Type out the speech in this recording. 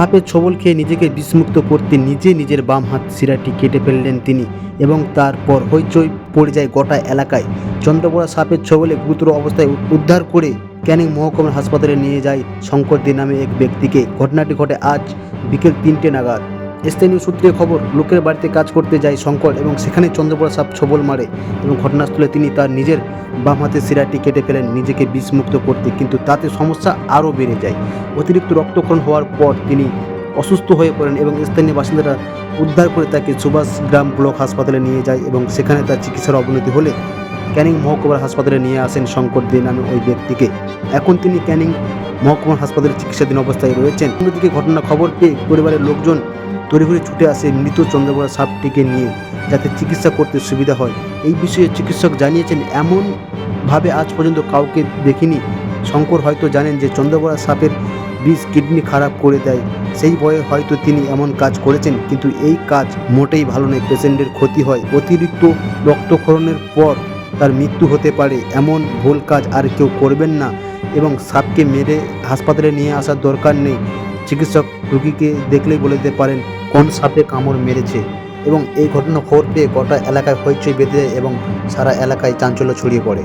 সাপের ছবল খেয়ে নিজেকে বিস্মুক্ত করতে নিজে নিজের বাম হাত শিরাটি কেটে ফেললেন তিনি এবং তারপর হইচই পড়ে যায় গোটা এলাকায়। চন্দ্রপড়া সাপের ছবলে গুরুতর অবস্থায় উদ্ধার করে ক্যানিং মহকুমার হাসপাতালে নিয়ে যায় শঙ্কর দে নামে এক ব্যক্তিকে। ঘটনাটি ঘটে আজ বিকেল তিনটে নাগাদ। স্থানীয় সূত্রে খবর, লোকের বাড়িতে কাজ করতে যায় শঙ্কর এবং সেখানে চন্দ্রপড়া সাপ ছবল মারে এবং ঘটনাস্থলে তিনি তার নিজের বাম হাতের শিরাটি কেটে ফেলেন, নিজেকে বিষমুক্ত করতে। কিন্তু তাতে সমস্যা আরও বেড়ে যায়। অতিরিক্ত রক্তক্ষরণ হওয়ার পর তিনি অসুস্থ হয়ে পড়েন এবং স্থানীয় বাসিন্দারা উদ্ধার করে তাকে সুভাষ গ্রাম ব্লক হাসপাতালে নিয়ে যায় এবং সেখানে তার চিকিৎসার অবনতি হলে ক্যানিং মহকুমার হাসপাতালে নিয়ে আসেন শঙ্কর দে নামে ওই ব্যক্তিকে। এখন তিনি ক্যানিং মহকুমার হাসপাতালে চিকিৎসাধীন অবস্থায় রয়েছেন। অন্যদিকে ঘটনা খবর পেয়ে পরিবারের লোকজন তড়িঘড়ি ছুটে আসে মৃত চন্দ্রপড়া সাপটিকে নিয়ে, যাতে চিকিৎসা করতে সুবিধা হয়। এই বিষয়ে চিকিৎসক জানিয়েছেন, এমনভাবে আজ পর্যন্ত কাউকে দেখিনি। শঙ্কর হয়তো জানেন যে চন্দ্রপড়া সাপের বিষ কিডনি খারাপ করে দেয়। সেই ভয়ে হয়তো তিনি এমন কাজ করেছেন, কিন্তু এই কাজ মোটেই ভালো নয়। পেশেন্টের ক্ষতি হয়। অতিরিক্ত রক্তক্ষরণের পর তার মৃত্যু হতে পারে। এমন ভুল কাজ আর কেউ করবেন না। এবং সাপকে মেরে হাসপাতালে নিয়ে আসার দরকার নেই। চিকিৎসক রুগীকে দেখলেই বলে দিতে পারেন, কোন সাপে কামড় মেরেছে? এবং এই ঘটনা খবর পেয়ে গোটা এলাকায় হইচই বেঁধে যায় এবং সারা এলাকায় চাঞ্চল্য ছড়িয়ে পড়ে।